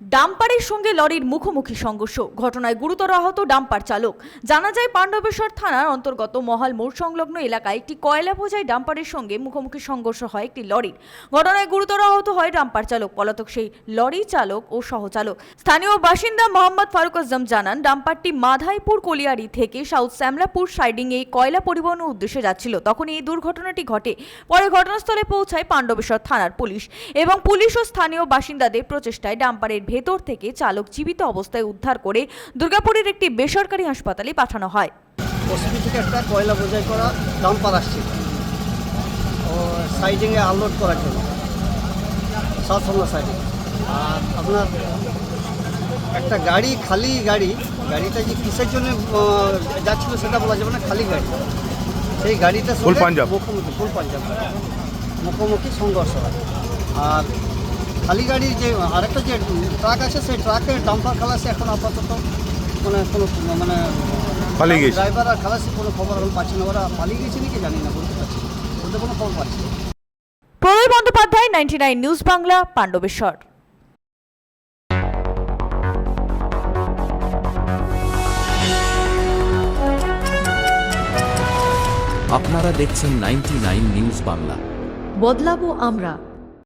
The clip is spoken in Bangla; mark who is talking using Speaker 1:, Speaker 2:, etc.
Speaker 1: ডাম্পারের সঙ্গে লরির মুখোমুখি সংঘর্ষ। ঘটনায় গুরুতর আহত ডাম্পার চালক। জানা যায়, পাণ্ডবেশ্বর থানার অন্তর্গত মহাল মোড় সংলগ্ন এলাকায় একটি কয়লা বোঝাই ডাম্পারের সঙ্গে মুখোমুখি সংঘর্ষ হয় একটি লরির। ঘটনায় গুরুতর আহত হয় ডাম্পার চালক। পলাতক সেই লরি চালক ও সহচালক। স্থানীয় বাসিন্দা মোহাম্মদ ফারুক আজম জানান, ডাম্পারটি মাধাইপুর কলিয়ারি থেকে সাউথ শ্যামলাপুর সাইডিং এই কয়লা পরিবহনের উদ্দেশ্যে যাচ্ছিল। তখন এই দুর্ঘটনাটি ঘটে। পরে ঘটনাস্থলে পৌঁছায় পাণ্ডবেশ্বর থানার পুলিশ এবং পুলিশ ও স্থানীয় বাসিন্দাদের প্রচেষ্টায় ডাম্পারের ভেতর থেকে চালক জীবিত অবস্থায় উদ্ধার করে দুর্গাপুরের একটি বেসরকারি হাসপাতালে পাঠানো হয়।
Speaker 2: ওসিপি থেকে একটা কয়লা বোঝাই করা ডাম্পার আসছিল ও সাইডিংয়ে আনলোড করার জন্য। সাউথ সোমনা সাইডিং আর আপনার একটা গাড়ি খালি গাড়ি গাড়িটা যে কিসের জন্য যাচ্ছিল সেটা বলা যাবে না খালি গাড়ি। সেই গাড়িটা
Speaker 3: ফুল পাঞ্জাব।
Speaker 2: মুখোমুখি ফুল পাঞ্জাব। মুখোমুখি সংঘর্ষ হয়। আর খালি গাড়ির যে আরেকটা যে ট্রাক আছে সেই ট্রাকে ডাম্পার খালাসে এখন আপাতত মানে কোনো মানে
Speaker 3: পালিয়ে গেছে।
Speaker 2: ড্রাইভার আর খালাসি কোনো খবর এখন পাচ্ছি না। ওরা পালিয়ে গেছে নাকি জানি না বলতে পারছি। বলতে কোনো খবর পাচ্ছি না।
Speaker 1: Pralay Bandyopadhyay ninety nine news Bangla Pandabeswar.
Speaker 4: আপনারা দেখছেন নাইনটি নিউজ বাংলা
Speaker 5: বদলাবো আমরা।